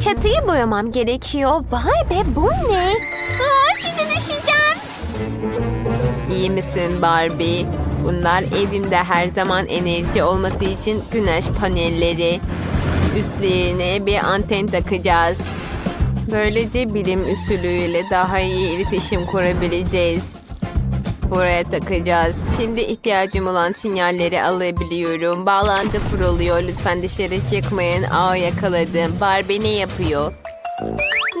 çatıyı boyamam gerekiyor. Vay be bu ne? Aa, şimdi düşeceğim. İyi misin Barbie? Bunlar evimde her zaman enerji olması için güneş panelleri. Üstlerine bir anten takacağız. Böylece bilim usulüyle daha iyi iletişim kurabileceğiz. Buraya takacağız. Şimdi ihtiyacım olan sinyalleri alabiliyorum. Bağlantı kuruluyor. Lütfen dışarı çıkmayın. Aa yakaladım. Barbie ne yapıyor?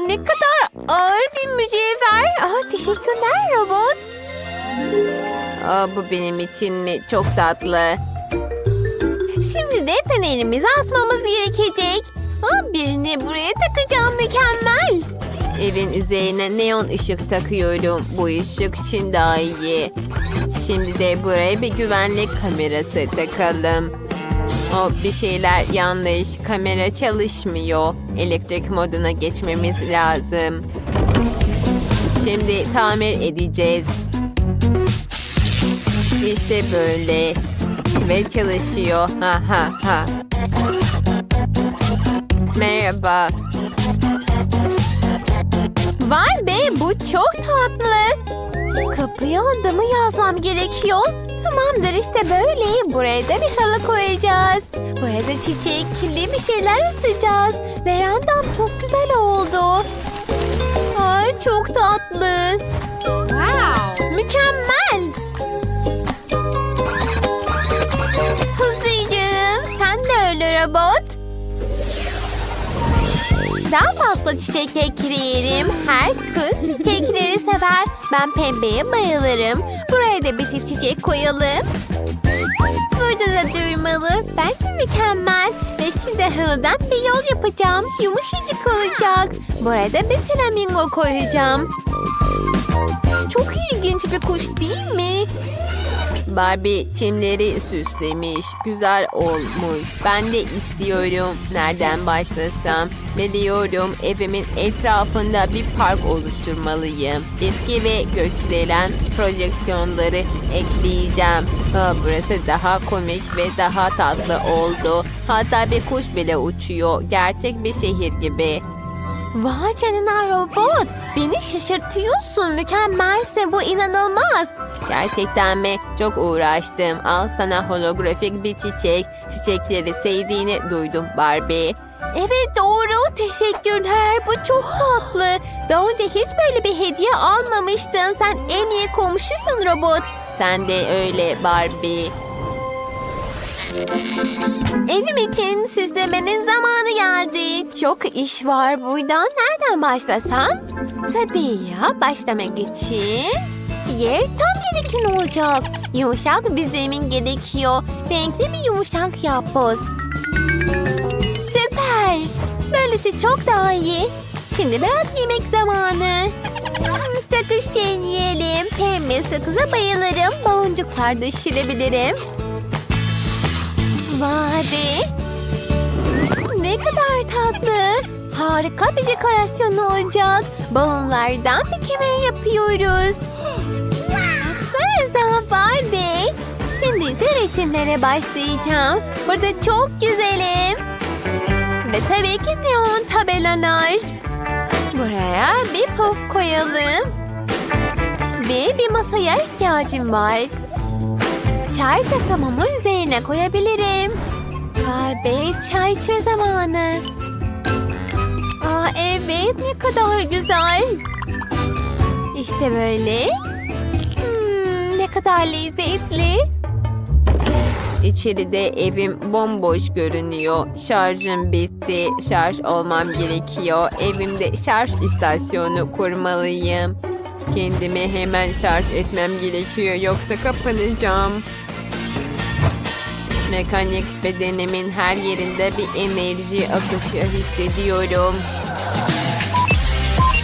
Ne kadar ağır bir mücevher. Aa, teşekkürler robot. Aa, bu benim için mi? Çok tatlı. Şimdi de fenerimizi asmamız gerekecek. Aa, birini buraya takacağım mükemmel. Evin üzerine neon ışık takıyorum. Bu ışık için daha iyi. Şimdi de buraya bir güvenlik kamerası takalım. O bir şeyler yanlış. Kamera çalışmıyor. Elektrik moduna geçmemiz lazım. Şimdi tamir edeceğiz. İşte böyle. Ve çalışıyor. Ha ha ha. Merhaba. Vay be bu çok tatlı. Kapıya adımı yazmam gerekiyor. Tamamdır işte böyle. Buraya da bir halı koyacağız. Buraya da çiçekli bir şeyler asacağız. Verandam çok güzel oldu. Ay çok tatlı. Daha fazla çiçek ekleyelim. Her kız çiçekleri sever. Ben pembeye bayılırım. Buraya da bir çift çiçek koyalım. Burada da durmalı. Bence mükemmel. Ve şimdi halıdan bir yol yapacağım. Yumuşacık olacak. Buraya da bir flamingo koyacağım. Çok ilginç bir kuş değil mi? Barbie çimleri süslemiş. Güzel olmuş. Ben de istiyorum. Nereden başlasam? Biliyorum evimin etrafında bir park oluşturmalıyım. Bitki ve gökdelen projeksiyonları ekleyeceğim. Ha, burası daha komik ve daha tatlı oldu. Hatta bir kuş bile uçuyor. Gerçek bir şehir gibi. Vay canına robot. Beni şaşırtıyorsun. Mükemmelsin. Bu inanılmaz. Gerçekten mi? Çok uğraştım. Al sana holografik bir çiçek. Çiçekleri sevdiğini duydum Barbie. Evet doğru. Teşekkürler. Bu çok tatlı. Daha önce hiç böyle bir hediye almamıştım. Sen en iyi komşusun robot. Sen de öyle Barbie. Evim için süslemenin zamanı geldi. Çok iş var burada. Nereden başlasam? Tabii ya başlamak için yer tam gerekin olacak. Yumuşak bir zemin gerekiyor. Renkli bir yumuşak yapboz. Süper. Böylesi çok daha iyi. Şimdi biraz yemek zamanı. Sakız yiyelim. Pembe sakıza bayılırım. Boncuklar da şirebilirim. Vade. Ne kadar tatlı. Harika bir dekorasyon olacak. Balonlardan bir kemer yapıyoruz. Baksanıza vay be. Şimdi ise resimlere başlayacağım. Burada çok güzelim. Ve tabii ki neon tabelalar. Buraya bir puf koyalım. Ve bir masaya ihtiyacım var. Çay takımımı üzerine koyabilirim. Vay çay içme zamanı. Aa evet ne kadar güzel. İşte böyle. Hmm, ne kadar lezzetli. İçeride evim bomboş görünüyor. Şarjım bitti. Şarj olmam gerekiyor. Evimde şarj istasyonu kurmalıyım. Kendimi hemen şarj etmem gerekiyor. Yoksa kapanacağım. Mekanik bedenimin her yerinde bir enerji akışı hissediyorum.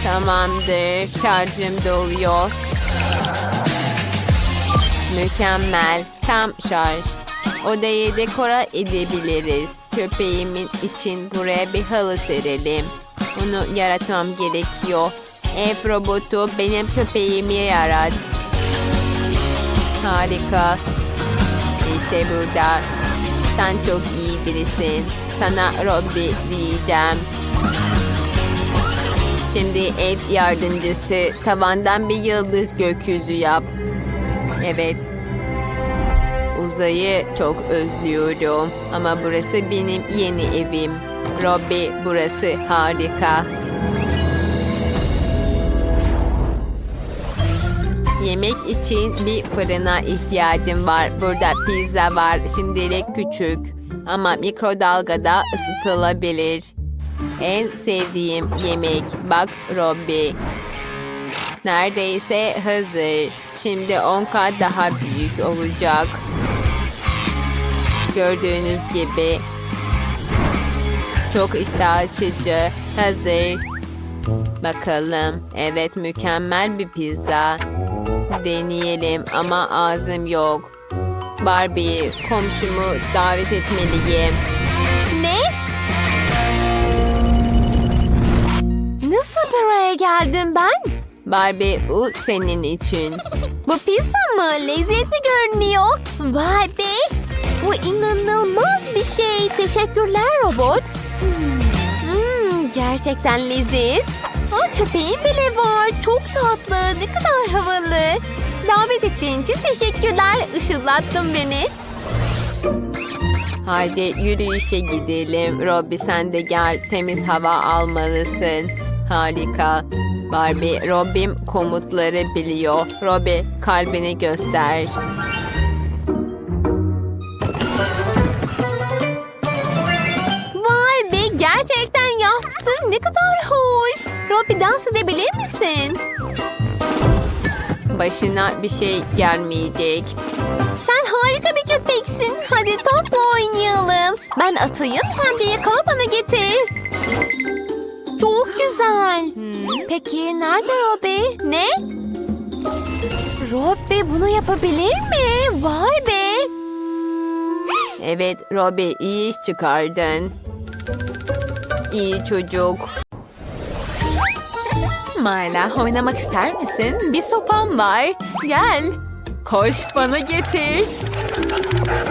Tamamdır. Şarjım doluyor. Mükemmel. Tam şarj. Odayı dekora edebiliriz. Köpeğimin için buraya bir halı serelim. Onu yaratmam gerekiyor. Ev robotu benim köpeğimi yarat. Harika. İşte burada. Sen çok iyi birisin. Sana Robby diyeceğim. Şimdi ev yardımcısı tavandan bir yıldız gökyüzü yap. Evet. Uzayı çok özlüyorum ama burası benim yeni evim. Robbie burası harika. Yemek için bir fırına ihtiyacım var. Burada pizza var. Şimdilik küçük ama mikrodalgada ısıtılabilir. En sevdiğim yemek. Bak Robbie. Neredeyse hazır. Şimdi 10 kat daha büyük olacak. Gördüğünüz gibi çok iştah açıcı. Hazır. Bakalım. Evet mükemmel bir pizza. Deneyelim ama ağzım yok. Barbie komşumu davet etmeliyim. Ne? Nasıl buraya geldim ben? Barbie bu senin için. Bu pizza mı? Lezzetli görünüyor. Vay be. Bu inanılmaz bir şey. Teşekkürler robot. Gerçekten leziz. Aa, köpeğin bile var. Çok tatlı. Ne kadar havalı. Davet ettiğin için teşekkürler. Işıllattın beni. Haydi yürüyüşe gidelim. Robbie sen de gel. Temiz hava almalısın. Harika. Barbie, Robbie'm komutları biliyor. Robbie, kalbini göster. Kadar hoş. Robby dans edebilir misin? Başına bir şey gelmeyecek. Sen harika bir köpeksin. Hadi topla oynayalım. Ben atayım sen de yakala bana getir. Çok güzel. Peki nerede Robby? Ne? Robby bunu yapabilir mi? Vay be. Evet Robbie iyi iş çıkardın. İyi çocuk. Marla oynamak ister misin? Bir sopam var. Gel. Koş bana getir.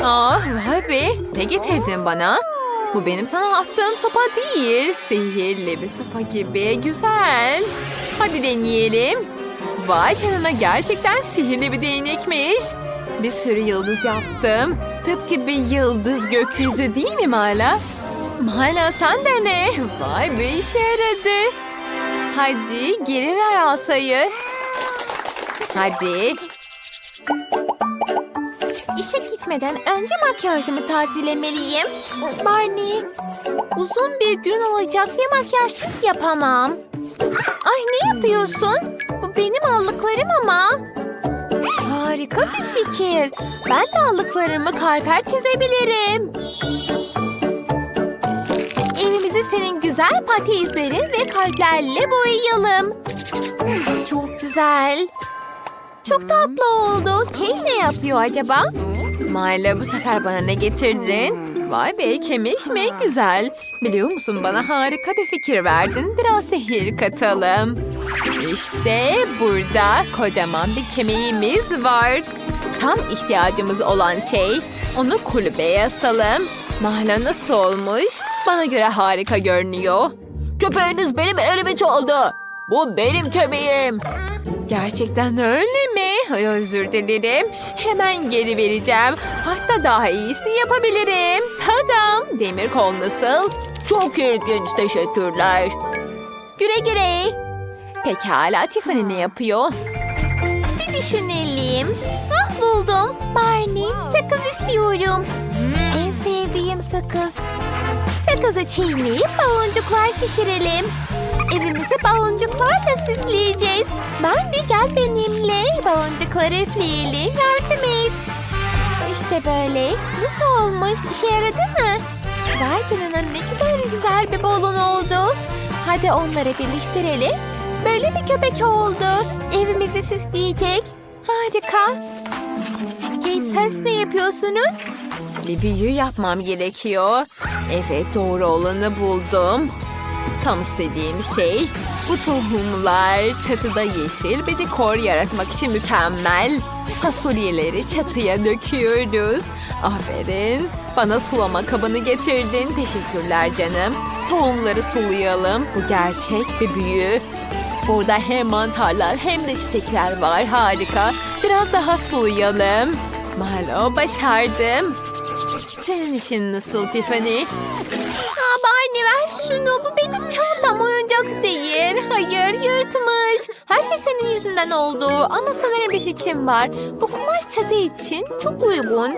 Aa vay be. Ne getirdin bana? Bu benim sana attığım sopa değil. Sihirli bir sopa gibi. Güzel. Hadi deneyelim. Vay canına gerçekten sihirli bir değnekmiş. Bir sürü yıldız yaptım. Tıpkı bir yıldız gökyüzü değil mi Mala? Mala sen de ne? Vay be işe yaradı. Hadi geri ver asayı. Hadi. İşe gitmeden önce makyajımı tazelemeliyim. Barney, uzun bir gün olacak ve makyajsız yapamam. Ay ne yapıyorsun? Bu benim allıklarım ama. Harika bir fikir. Ben de allıklarımı kalper çizebilirim. Senin güzel pati izleri ve kalplerle boyayalım. Çok güzel. Çok tatlı oldu. Kate ne yapıyor acaba? Mala bu sefer bana ne getirdin? Vay be kemik mi? Güzel. Biliyor musun bana harika bir fikir verdin. Biraz sihir katalım. İşte burada kocaman bir kemiğimiz var. Tam ihtiyacımız olan şey. Onu kulübeye asalım. Mahla nasıl olmuş? Bana göre harika görünüyor. Köpeğiniz benim elimi çaldı. Bu benim köpeğim. Gerçekten öyle mi? Özür dilerim. Hemen geri vereceğim. Hatta daha iyisini yapabilirim. Tadam. Demir kol nasıl? Çok ilginç. Teşekkürler. Güle güle. Pekala Tiffany ne yapıyor? Bir düşünelim. Ah buldum. Barney sakız istiyorum. Sakız. Sakızı çiğneyip baloncuklar şişirelim. Evimizi baloncuklarla süsleyeceğiz. Barney gel benimle. Baloncukları üfleyelim. Yardım et. İşte böyle. Nasıl olmuş? İşe yaradı mı? Vay canına ne kadar güzel bir balon oldu. Hadi onları birleştirelim. Böyle bir köpek oldu. Evimizi süsleyecek. Harika. Siz ne yapıyorsunuz? Bir büyü yapmam gerekiyor. Evet doğru olanı buldum. Tam istediğim şey bu tohumlar çatıda yeşil bir dekor yaratmak için mükemmel. Fasulyeleri çatıya döküyoruz. Aferin. Bana sulama kabını getirdin. Teşekkürler canım. Tohumları sulayalım. Bu gerçek bir büyü. Burada hem mantarlar hem de çiçekler var. Harika. Biraz daha sulayalım. Malo başardım. Senin işin nasıl Tiffany? Aa Barney ver şunu. Bu benim çantam oyuncak değil. Hayır yırtmış. Her şey senin yüzünden oldu. Ama sanırım bir fikrim var. Bu kumaş çatı için çok uygun.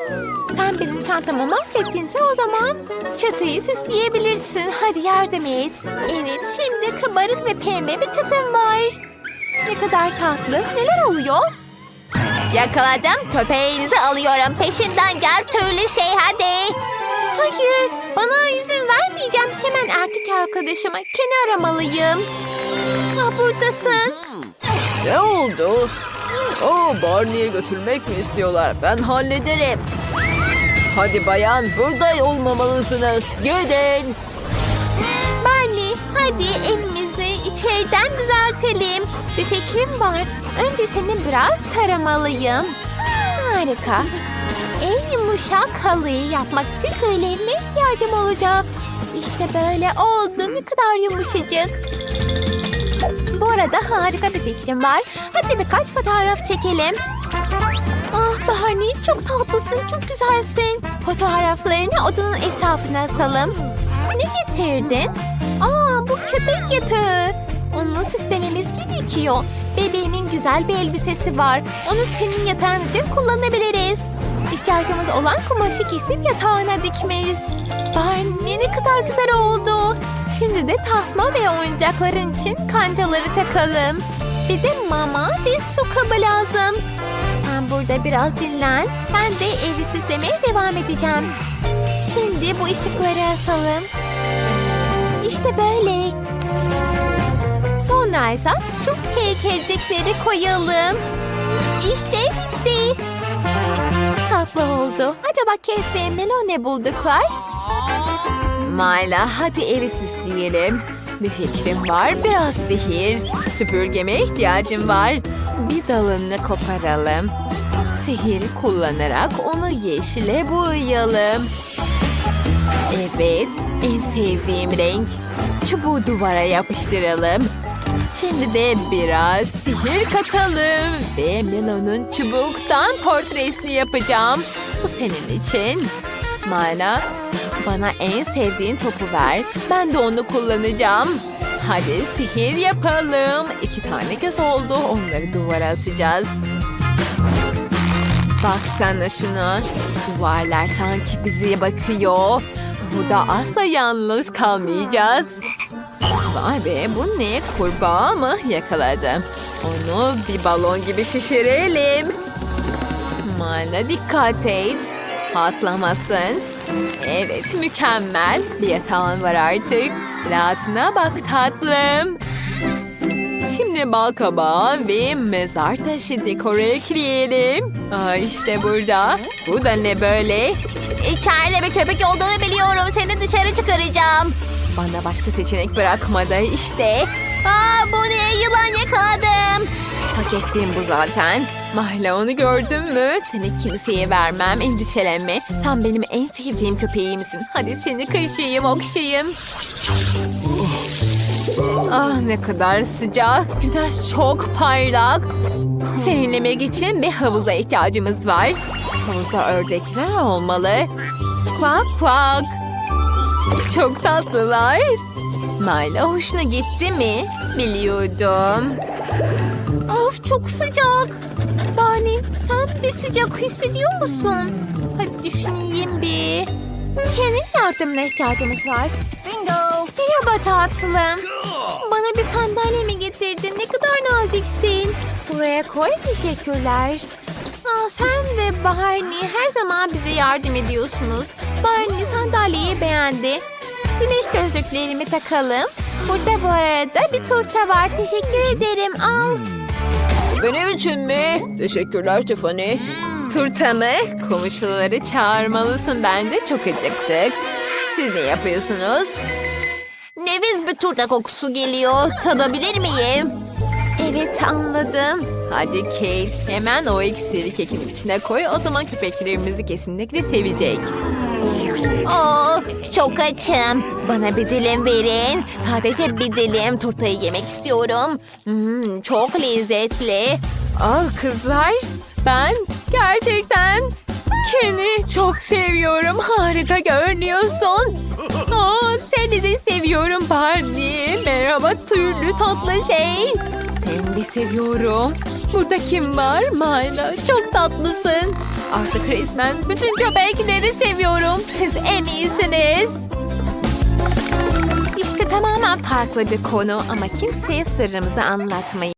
Sen benim çantamı mahvettinse o zaman çatıyı süsleyebilirsin. Hadi yardım et. Evet şimdi kabarık ve pembe bir çatım var. Ne kadar tatlı. Neler oluyor? Yakaladım. Köpeğinizi alıyorum. Peşimden gel türlü şey hadi. Hayır. Bana izin vermeyeceğim. Hemen erkek arkadaşıma Ken'i aramalıyım. Ha buradasın. Ne oldu? Oo, Barney'e götürmek mi istiyorlar? Ben hallederim. Hadi bayan, burada olmamalısınız. Gidin. Barney hadi evimizi içeriden düzeltelim. Bir fikrim var. Önce seni biraz taramalıyım. Harika. En yumuşak halıyı yapmak için köylülerine ihtiyacım olacak. İşte böyle oldu. Ne kadar yumuşacık. Bu arada harika bir fikrim var. Hadi birkaç fotoğraf çekelim. Ah Barney çok tatlısın, çok güzelsin. Fotoğraflarını odanın etrafına asalım. Ne getirdin? Köpek yatağı. Onu süslememiz gerekiyor. Bebeğimin güzel bir elbisesi var. Onu senin yatağın için kullanabiliriz. İhtiyacımız olan kumaşı kesip yatağına dikmeliyiz. Barney ne kadar güzel oldu. Şimdi de tasma ve oyuncakların için kancaları takalım. Bir de mama ve su kabı lazım. Sen burada biraz dinlen. Ben de evi süslemeye devam edeceğim. Şimdi bu ışıkları asalım. İşte böyle. Sonra ise şu heykelcikleri koyalım. İşte bitti. Tatlı oldu. Acaba Kate ve Melo ne bulduklar? Mayla, hadi evi süsleyelim. Bir fikrim var, biraz sihir. Süpürgeme ihtiyacım var. Bir dalını koparalım. Sihir kullanarak onu yeşile boyayalım. Evet, en sevdiğim renk. Çubuğu duvara yapıştıralım. Şimdi de biraz sihir katalım. Ve Melo'nun çubuktan portresini yapacağım. Bu senin için. Mayla, bana en sevdiğin topu ver. Ben de onu kullanacağım. Hadi sihir yapalım. İki tane göz oldu. Onları duvara asacağız. Baksana şuna. Duvarlar sanki bize bakıyor. Burada asla yalnız kalmayacağız. Vay be bu ne kurbağa mı yakaladım. Onu bir balon gibi şişirelim. Mala dikkat et. Patlamasın. Evet mükemmel. Bir yatağın var artık. Rahatına bak tatlım. Şimdi bal kabağı ve mezar taşı dekoru ekleyelim. Aa, işte burada. Bu da ne böyle? İçeride bir köpek olduğunu biliyorum. Seni dışarı çıkaracağım. Bana başka seçenek bırakmadı işte. Aa ne? Yılan yakaladım. Hak ettiğim bu zaten. Mahla onu gördün mü? Seni kimseye vermem endişelenme. Sen benim en sevdiğim köpeğimsin. Hadi seni kaşıyım okşayayım. Ah ne kadar sıcak. Güneş çok parlak. Serinlemek için bir havuza ihtiyacımız var. Havuzda ördekler olmalı. Kvak kvak. Çok tatlılar. Mayla hoşuna gitti mi? Biliyordum. Of çok sıcak. Barney sen de sıcak hissediyor musun? Hadi düşüneyim bir. Ken'in yardımına ihtiyacımız var. Bingo. Merhaba tatlım. Bana bir sandalye mi getirdin? Ne kadar naziksin. Buraya koy teşekkürler. Aa, sen ve Barney her zaman bize yardım ediyorsunuz. Barney sandalyeyi beğendi. Güneş gözlüklerimi takalım. Burada bu arada bir turta var. Teşekkür ederim. Al. Benim için mi? Teşekkürler Tiffany. Turta mı? Komşuları çağırmalısın. Ben de çok acıktık. Siz ne yapıyorsunuz? Neviz bir turta kokusu geliyor. Tadabilir miyim? Evet anladım. Hadi Kate hemen o iksiri kekin içine koy. O zaman köpeklerimizi kesinlikle sevecek. Oh, çok açım. Bana bir dilim verin. Sadece bir dilim turtayı yemek istiyorum. Hmm, çok lezzetli. Al kızlar. Ben gerçekten Ken'i çok seviyorum. Harika görünüyorsun. Aa, seni de seviyorum Barney. Merhaba türlü tatlı şey. Seni de seviyorum. Burada kim var? Mayla. Çok tatlısın. Artık resmen bütün köpekleri seviyorum. Siz en iyisiniz. İşte tamamen farklı bir konu ama kimseye sırrımızı anlatmayın.